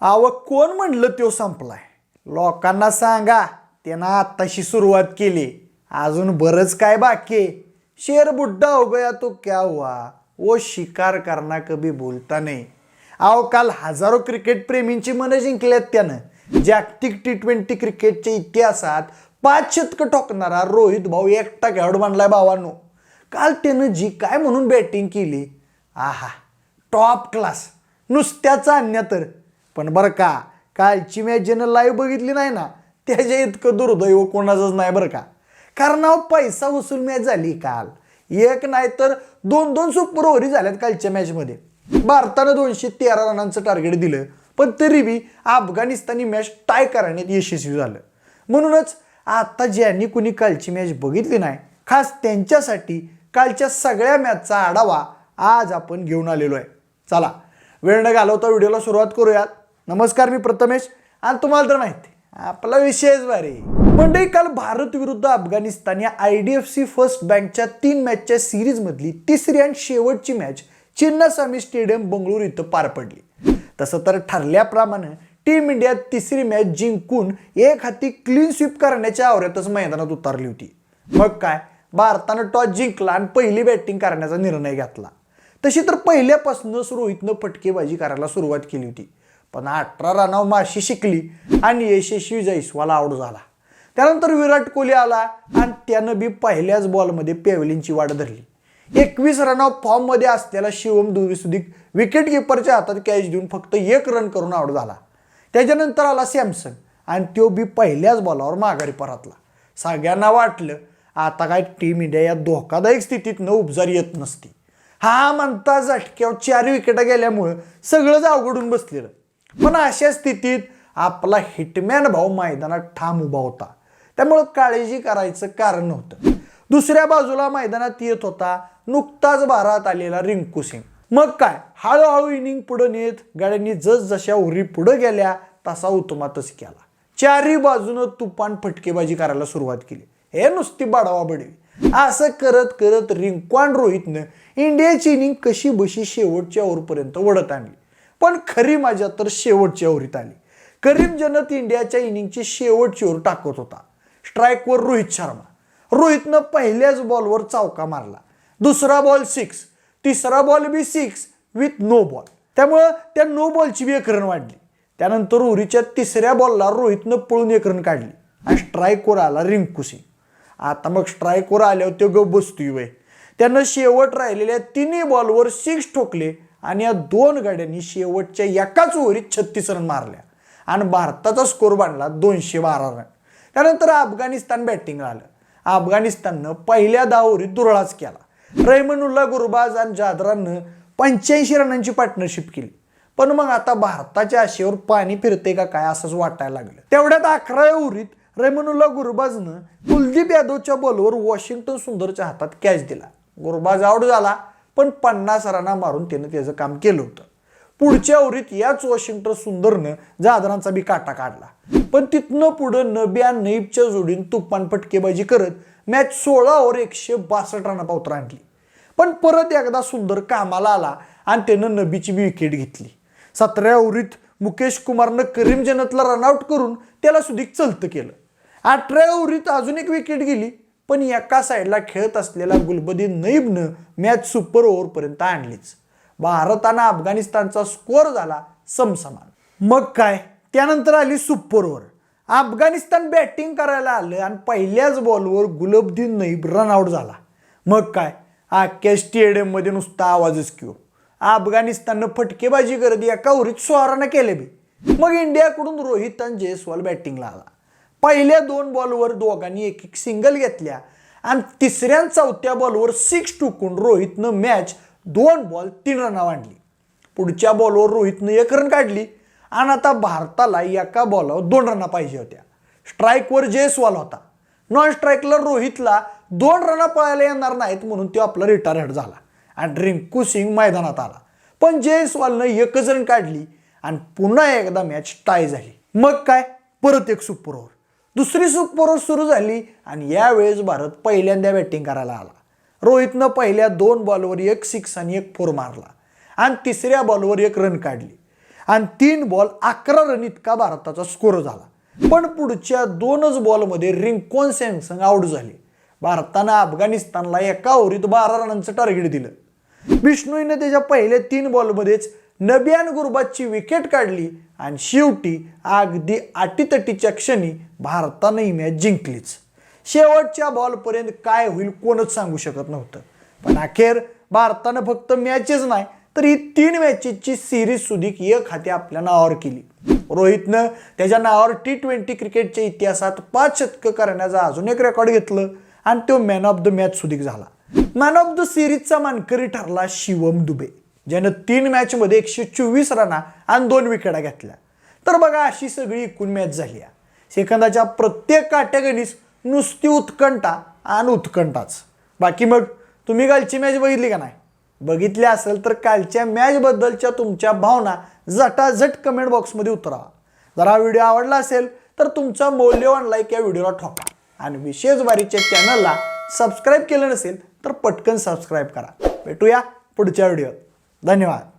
अव कोण म्हणलं तो संपलाय? लोकांना सांगा त्यानं आत्ताशी सुरुवात केली. अजून बरंच काय बाकी? शेर बुड्ढा हो गया तो क्या हुआ? वो शिकार करना कभी बोलता नाही. अहो काल हजारो क्रिकेट प्रेमींची मनं जिंकल्यात त्यानं. जागतिक टी ट्वेंटी क्रिकेटच्या इतिहासात पाच शतक ठोकणारा रोहित भाऊ एकटा खेळाडू मानलाय भावांनो. काल त्यानं जी काय म्हणून बॅटिंग केली? आहा टॉप क्लास नुसत्याचा अन्य तर पण बरं का कालची मॅच ज्यानं लाईव्ह बघितली नाही ना त्याच्या इतकं दुर्दैव कोणाचंच नाही बरं का. कारण अहो पैसा वसूल मॅच झाली काल. एक नाही तर दोन दोन सुपर ओव्हरी झाल्यात कालच्या मॅचमध्ये भारतानं दोनशे तेरा रनांचं टार्गेट दिलं पण तरी बी अफगाणिस्तानी मॅच टाय करण्यात यशस्वी झालं. म्हणूनच आता ज्यांनी कुणी कालची मॅच बघितली नाही खास त्यांच्यासाठी कालच्या सगळ्या मॅचचा आढावा आज आपण घेऊन आलेलो आहे. चला वेळ न घालवता व्हिडिओला सुरुवात करूयात. नमस्कार मी प्रथमेश. आणि तुम्हाला तर माहिती आपला विषयच भारी. मंडळी काल भारत विरुद्ध अफगाणिस्तान या I D F C first बँकच्या तीन मॅचच्या सिरीजमधली तिसरी आणि शेवटची मॅच चिन्नास्वामी स्टेडियम बंगळुरू इथं पार पडली. तसं तर ठरल्याप्रमाणे टीम इंडिया तिसरी मॅच जिंकून एक हाती क्लीन स्वीप करण्याच्या आवऱ्यातच मैदानात उतरली होती. मग काय भारतानं टॉस जिंकला आणि पहिली बॅटिंग करण्याचा निर्णय घेतला. तशी तर पहिल्यापासूनच रोहितनं फटकेबाजी करायला सुरुवात केली होती. पण अठरा रनावर माशी शिकली आणि यशस्वी जैस्वाला आऊट झाला. त्यानंतर विराट कोहली आला आणि त्यानं बी पहिल्याच बॉलमध्ये पेवलिनची वाट धरली. एकवीस रनावर फॉर्ममध्ये असलेला शिवम दुबे सुदीक विकेट किपरच्या हातात कॅच देऊन फक्त एक रन करून आऊट झाला. त्याच्यानंतर आला सॅमसंग आणि तो बी पहिल्याच बॉलावर माघारी परतला. सगळ्यांना वाटलं आता काय टीम इंडिया या धोकादायक स्थितीत न उपजार येत नसती. हा म्हणता झटक्यावर चार विकेटा गेल्यामुळं सगळंच अवघडून बसलेलं. पण अशा स्थितीत आपला हिटमॅन भाऊ मैदानात ठाम उभा होता. त्यामुळं काळजी करायचं कारण नव्हतं. दुसऱ्या बाजूला मैदानात येत होता नुकताच भारात आलेला रिंकू सिंग. मग काय? हळूहळू इनिंग पुढे नेत गाड्यांनी जसजशा उरी पुढे गेल्या तसा उत्तमातच केला. चारही बाजूनं तुफान फटकेबाजी करायला सुरुवात केली. हे नुसती बाडावा बडवी. असं करत करत रिंकू आणि रोहितनं इंडियाची इनिंग कशी बशी शेवटच्या ओव्हरपर्यंत वडत आणली. पण खरी माझ्या तर शेवटच्या ओव्हरीत आली. करीम जनत इंडियाच्या इनिंगची शेवटची ओव्हर टाकत होता. स्ट्राईकवर रोहित शर्मा. रोहितनं पहिल्याच बॉलवर चौका मारला. दुसरा बॉल सिक्स. तिसरा बॉल बी सिक्स विथ नो बॉल. त्यामुळं त्या नो बॉलची बी एक रन वाढली. त्यानंतर उरीच्या तिसऱ्या बॉलला रोहितनं पळून एक रन काढली. आणि स्ट्राईकवर आला रिंकू सिंग. आता मग स्ट्राईकवर आल्यावर तो गप बसतोय वय. त्यानं शेवट राहिलेल्या तिन्ही बॉलवर सिक्स ठोकले. आणि या दोन गाड्यांनी शेवटच्या एकाच ओव्हरीत छत्तीस रन मारल्या. आणि भारताचा स्कोर बांधला दोनशे बारा रन. त्यानंतर अफगाणिस्तान बॅटिंगला आलं. अफगाणिस्ताननं पहिल्या दहा ओव्हरीत दुरळाच केला. रैमनुल्ला गुरबाज आणि जादरानं पंच्याऐंशी रनांची पार्टनरशिप केली. पण मग आता भारताच्या आशेवर पाणी फिरते का काय असंच वाटायला लागलं. तेवढ्यात अकरा ओव्हरीत रेमनुल्ला गुरबाजनं कुलदीप यादवच्या बॉलवर वॉशिंग्टन सुंदरच्या हातात कॅच दिला. गुरबाज आउट झाला. पण पन्नास रना मारून त्यानं त्याचं काम केलं होतं. पुढच्या ओव्हरीत याच वॉशिंग्टन सुंदरनं जादरांचा बी काटा काढला. पण तिथनं पुढं नब्या नईबच्या जोडीनं तुफान फटकेबाजी करत मॅच सोळा ओव्हर एकशे बासष्ट रना पावतर आणली. पण परत एकदा सुंदर कामाला आला आणि त्यानं नबीची बी विकेट घेतली. सतरा ओव्हरीत मुकेश कुमारनं करीम जनतला रनआउट करून त्याला सुधीक चलतं केलं. अठरा ओव्हरीत अजून एक विकेट गेली. पण एका साईडला खेळत असलेला गुलबदीन नईबनं मॅच सुपर ओव्हरपर्यंत आणलीच. भारतानं अफगाणिस्तानचा स्कोअर झाला समसमान. मग काय? त्यानंतर आली सुपर ओव्हर. अफगाणिस्तान बॅटिंग करायला आलं आणि पहिल्याच बॉलवर गुलबदीन नईब रनआउट झाला. मग काय? आख्या स्टेडियममध्ये नुसता आवाजच किंवा अफगाणिस्ताननं फटकेबाजी करत एका ओव्हरीत सोहरानं केले बी. मग इंडियाकडून रोहित आणि जयस्वाल बॅटिंगला आला. पहिल्या दोन बॉलवर दोघांनी एक एक सिंगल घेतल्या. आणि तिसऱ्या चौथ्या बॉलवर सिक्स टुकून रोहितनं मॅच दोन बॉल तीन रना आणली. पुढच्या बॉलवर रोहितनं एक रन काढली आणि आता भारताला एका बॉलवर दोन रना पाहिजे होत्या. स्ट्राईकवर जयस्वाल होता. नॉन स्ट्राईकला रोहितला दोन रना पळायला येणार नाहीत म्हणून तो आपला रिटायर्ड झाला. आणि रिंकू सिंग मैदानात आला. पण जयस्वालनं एकच रन काढली आणि पुन्हा एकदा मॅच टाय झाली. मग काय? परत एक सुपर ओव्हर दुसरी सुपर सुरू झाली आणि यावेळेस भारत पहिल्यांदा बॅटिंग करायला आला. रोहितनं पहिल्या दोन बॉलवर एक सिक्स आणि एक फोर मारला. आणि तिसऱ्या बॉलवर एक रन काढली. आणि तीन बॉल अकरा रन इतका भारताचा स्कोर झाला. पण पुढच्या दोनच बॉलमध्ये रिंकॉन सॅमसंग आऊट झाले? भारतानं अफगाणिस्तानला एका ओव्हरीत बारा रनांचं टार्गेट दिलं. बिष्णोईने त्याच्या पहिल्या तीन बॉलमध्येच नबियान गुरबाजची विकेट काढली आणि शेवटी अगदी अटीतटीच्या क्षणी भारतानं ही मॅच जिंकलीच. शेवटच्या बॉलपर्यंत काय होईल कोणच सांगू शकत नव्हतं. पण अखेर भारतानं फक्त मॅचेस नाही तर ही तीन मॅचेसची सिरीज सुधीक एक हाती आपल्या नावावर केली. रोहितनं त्याच्या नावावर टी ट्वेंटी क्रिकेटच्या इतिहासात पाच शतकं करण्याचा अजून एक रेकॉर्ड घेतलं आणि तो मॅन ऑफ द मॅच सुधीक झाला. मॅन ऑफ द सिरीजचा मानकरी ठरला शिवम दुबे. ज्यानं तीन मॅचमध्ये एकशे चोवीस रना आणि दोन विकेटा घेतल्या. तर बघा अशी सगळी एकूण मॅच झाली आहे. सेकंदाच्या प्रत्येक काट्यागणीस नुसती उत्कंठा आणि उत्कंठाच. बाकी मग तुम्ही कालची मॅच बघितली का नाही? बघितली असेल तर कालच्या मॅचबद्दलच्या तुमच्या भावना झटाझट कमेंट बॉक्समध्ये उतरावा. जर हा व्हिडिओ आवडला असेल तर तुमचा मौल्यवान लाईक या व्हिडिओला ठोका. आणि विशेष बारीच्या चॅनलला सबस्क्राईब केलं नसेल तर पटकन सबस्क्राईब करा. भेटूया पुढच्या व्हिडिओत धन्यवाद.